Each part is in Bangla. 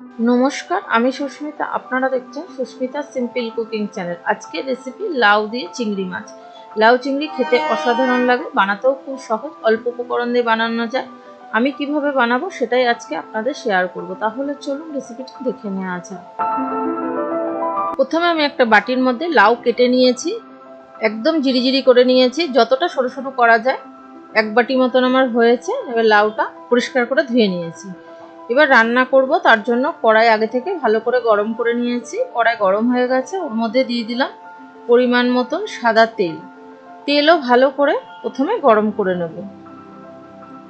নমস্কার, আমি সুস্মিতা। আপনারা দেখছেন সুস্মিতা সিম্পল কুকিং চ্যানেল আজকে রেসিপি লাউ দিয়ে চিংড়ি মাছ। লাউ চিংড়ি খেতে অসাধারণ লাগে, বানাতেও খুব সহজ, অল্প উপকরণ দিয়ে বানানো যায়। আমি কীভাবে বানাবো সেটাই আজকে আপনাদের শেয়ার করব। তাহলে চলুন রেসিপিটা দেখে নেওয়া যাক। প্রথমে আমি একটা বাটির মধ্যে লাউ কেটে নিয়েছি। একদম জিরিজিরি করে নিয়েছি। যতটা সরু সরু করা যায়, এক বাটি মতন আমার হয়েছে। এবার লাউটা পরিষ্কার করে ধুয়ে নিয়েছি। এবার রান্না করব, তার জন্য কড়াই আগে থেকে ভালো করে গরম করে নিয়েছি। কড়াই গরম হয়ে গেছে, ওর মধ্যে দিয়ে দিলাম পরিমাণ মতন সাদা তেল। তেলও ভালো করে প্রথমে গরম করে নেব।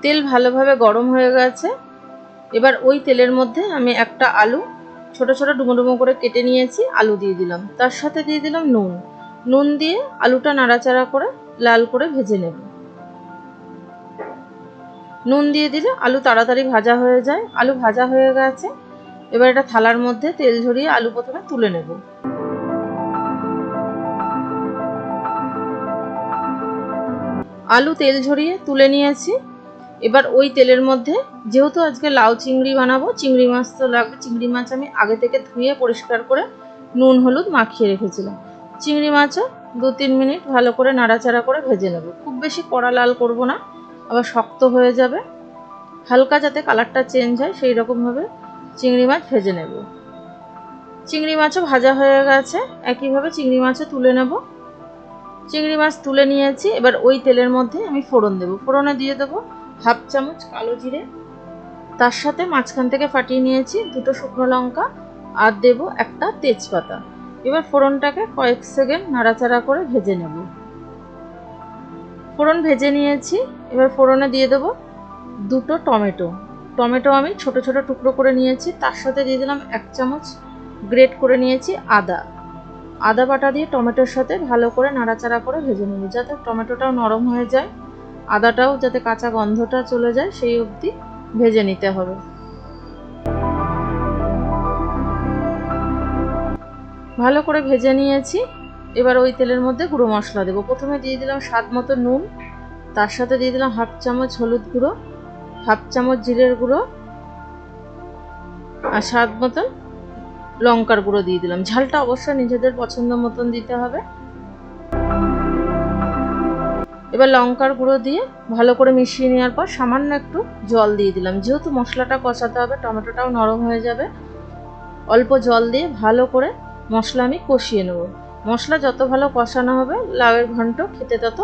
তেল ভালোভাবে গরম হয়ে গেছে। এবার ওই তেলের মধ্যে আমি একটা আলু, ছোট ছোট ডুমো ডুমো করে কেটে নিয়েছি, আলু দিয়ে দিলাম। তার সাথে দিয়ে দিলাম নুন। নুন দিয়ে আলুটা নাড়াচাড়া করে লাল করে ভেজে নেব। নুন দিয়ে দিলে আলু তাড়াতাড়ি ভাজা হয়ে যায়। আলু ভাজা হয়ে গেছে। এবার এটা থালার মধ্যে তেল ঝরিয়ে আলু প্রথমে তুলে নেব। আলু তেল ঝরিয়ে তুলে নিয়েছি। এবার ওই তেলের মধ্যে যেহেতু আজকে লাউ চিংড়ি বানাবো, চিংড়ি মাছ তো লাগবে। চিংড়ি মাছ আমি আগে থেকে ধুয়ে পরিষ্কার করে নুন, হলুদ মাখিয়ে রেখেছিলাম। চিংড়ি মাছও দু তিন মিনিট ভালো করে নাড়াচাড়া করে ভেজে নেব। খুব বেশি কড়া লাল করব না। আবার শক্ত হয়ে যাবে। হালকা যাতে কালারটা চেঞ্জ হয়, সেই রকমভাবে চিংড়ি মাছ ভেজে নেব। চিংড়ি মাছও ভাজা হয়ে গেছে, একইভাবে চিংড়ি মাছও তুলে নেব। চিংড়ি মাছ তুলে নিয়েছি, এবার ওই তেলের মধ্যে আমি ফোড়ন দেব। ফোড়নে দিয়ে দেবো হাফ চামচ কালো জিরে। তার সাথে মাঝখান থেকে ফাটিয়ে নিয়েছি দুটো শুকনো লঙ্কা আর দেব একটা তেজপাতা। এবার ফোড়নটাকে কয়েক সেকেন্ড নাড়াচাড়া করে ভেজে নেব। ফোড়ন ভেজে নিয়েছি। এবার ফোড়নে দিয়ে দেবো দুটো টমেটো। টমেটো আমি ছোট ছোট টুকরো করে নিয়েছি। তার সাথে দিয়ে দিলাম এক চামচ গ্রেট করে নিয়েছি আদা। আদা বাটা দিয়ে টমেটোর সাথে ভালো করে নাড়াচাড়া করে ভেজে নেব, যাতে টমেটোটাও নরম হয়ে যায়। আদাটাও যাতে কাঁচা গন্ধটা চলে যায়, সেই অবধি ভেজে নিতে হবে। ভালো করে ভেজে নিয়েছি। এবার ওই তেলের মধ্যে গুঁড়ো মশলা দেবো। প্রথমে দিয়ে দিলাম স্বাদ মতো নুন, তার সাথে দিয়ে দিলাম হাফ চামচ হলুদ গুঁড়ো, হাফ চামচ জিরের গুঁড়ো, আর স্বাদ মতন লঙ্কার গুঁড়ো দিয়ে দিলাম। ঝালটা অবশ্যই নিজেদের পছন্দ মতন দিতে হবে। এবার লঙ্কার গুঁড়ো দিয়ে ভালো করে মিশিয়ে নেওয়ার পর সামান্য একটু জল দিয়ে দিলাম। যেহেতু মশলাটা কষাতে হবে, টমেটোটাও নরম হয়ে যাবে। অল্প জল দিয়ে ভালো করে মশলা আমি কষিয়ে নেব। মশলা যত ভালো কষানো হবে, লাউয়ের ঘন্ট খেতে তত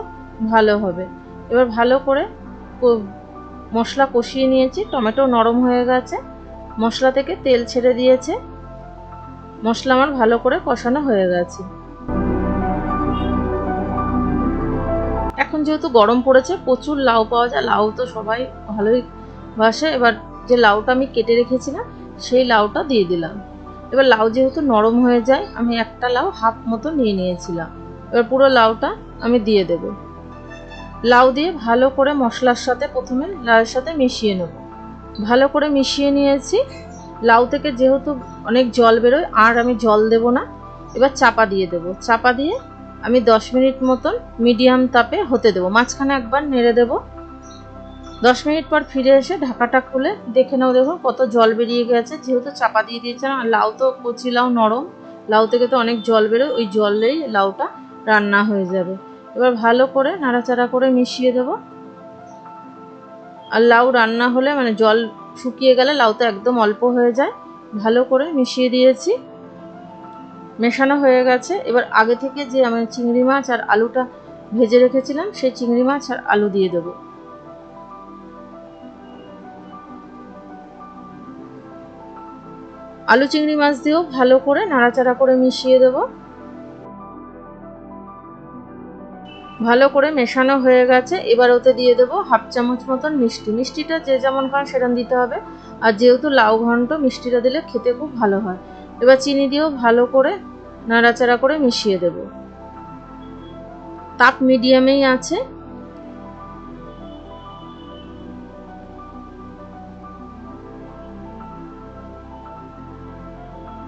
ভালো হবে। এবার ভালো করে মশলা কষিয়ে নিয়েছি, টমেটো নরম হয়ে গেছে, মশলা থেকে তেল ছেড়ে দিয়েছে, মশলা আমার ভালো করে কষানো হয়ে গেছে। এখন যেহেতু গরম পড়েছে, প্রচুর লাউ পাওয়া যায়, লাউ তো সবাই ভালোই বাসে। এবার যে লাউটা আমি কেটে রেখেছিলাম, সেই লাউটা দিয়ে দিলাম। এবার লাউ যেহেতু নরম হয়ে যায়, আমি একটা লাউ হাফ মতো নিয়ে নিয়েছিলাম। এবার পুরো লাউটা আমি দিয়ে দেব। লাউ দিয়ে ভালো করে মশলার সাথে প্রথমে লাউয়ের সাথে মিশিয়ে নেব। ভালো করে মিশিয়ে নিয়েছি। লাউ থেকে যেহেতু অনেক জল বেরোয়, আর আমি জল দেব না, এবার চাপা দিয়ে দেব। চাপা দিয়ে আমি দশ মিনিট মতন মিডিয়াম তাপে হতে দেবো। মাঝখানে একবার নেড়ে দেব। দশ মিনিট পর ফিরে এসে ঢাকাটা খুলে দেখে নাও দেখো কত জল বেরিয়ে গেছে। যেহেতু চাপা দিয়ে দিয়েছিলাম আর লাউ তো কচি লাউ নরম। লাউ থেকে তো অনেক জল বেরোয়, ওই জলেই লাউটা রান্না হয়ে যাবে। এবার ভালো করে নাড়াচাড়া করে মিশিয়ে দেব। আর লাউ রান্না হলে মানে জল শুকিয়ে গেলে লাউ তো একদম অল্প হয়ে যায়। ভালো করে মিশিয়ে দিয়েছি। মেশানো হয়ে গেছে। এবার আগে থেকে যে আমি চিংড়ি মাছ আর আলুটা ভেজে রেখেছিলাম, সেই চিংড়ি মাছ আর আলু দিয়ে দেবো। আলু চিংড়ি মাছ দিয়েও ভালো করে নাড়াচাড়া করে মিশিয়ে দেব। ভালো করে মেশানো হয়ে গেছে। এবার ওতে দিয়ে দেবো হাফ চামচ মতন মিষ্টি। মিষ্টিটা যে যেমন খান সেরকম দিতে হবে। আর যেহেতু লাউ ঘন্ট, মিষ্টিটা দিলে খেতে খুব ভালো হয়। এবার চিনি দিয়েও ভালো করে নাড়াচাড়া করে মিশিয়ে দেব। তাপ মিডিয়ামেই আছে।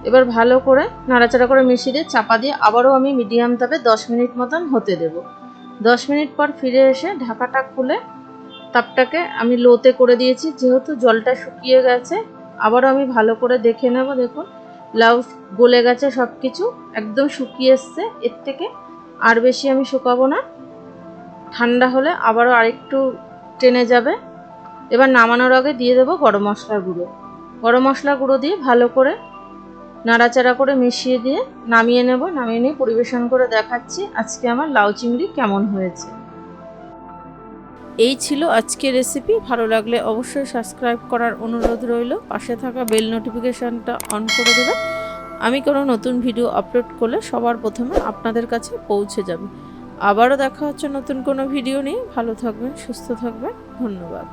এবার ভালো করে নাড়াচাড়া করে মিশিয়ে দিয়ে চাপা দিয়ে আবারও আমি মিডিয়াম তাপে দশ মিনিট মতন হতে দেব। দশ মিনিট পর ফিরে এসে ঢাকাটা খুলে তাপটাকে আমি লোতে করে দিয়েছি, যেহেতু জলটা শুকিয়ে গেছে। আবারও আমি ভালো করে দেখে নেব, দেখুন লাউ গলে গেছে সব কিছু একদম শুকিয়ে এসছে। এর থেকে আর বেশি আমি শুকাবো না। ঠান্ডা হলে আবারও আরেকটু টেনে যাবে। এবার নামানোর আগে দিয়ে দেবো গরম মশলা গুঁড়ো। গরম মশলা গুঁড়ো দিয়ে ভালো করে নাড়াচাড়া করে মিশিয়ে দিয়ে নামিয়ে নেব, নামিয়ে নিয়ে পরিবেশন করে দেখাচ্ছি আজকে আমার লাউ চিংড়ি কেমন হয়েছে। এই ছিল আজকের রেসিপি ভালো লাগলে অবশ্যই সাবস্ক্রাইব করার অনুরোধ রইল। পাশে থাকা বেল নোটিফিকেশানটা অন করে দেবে। আমি কোনো নতুন ভিডিও আপলোড করলে সবার প্রথমে আপনাদের কাছে পৌঁছে যাবে। আবারও দেখা হচ্ছে নতুন কোনো ভিডিও নিয়ে। ভালো থাকবেন, সুস্থ থাকবেন। ধন্যবাদ।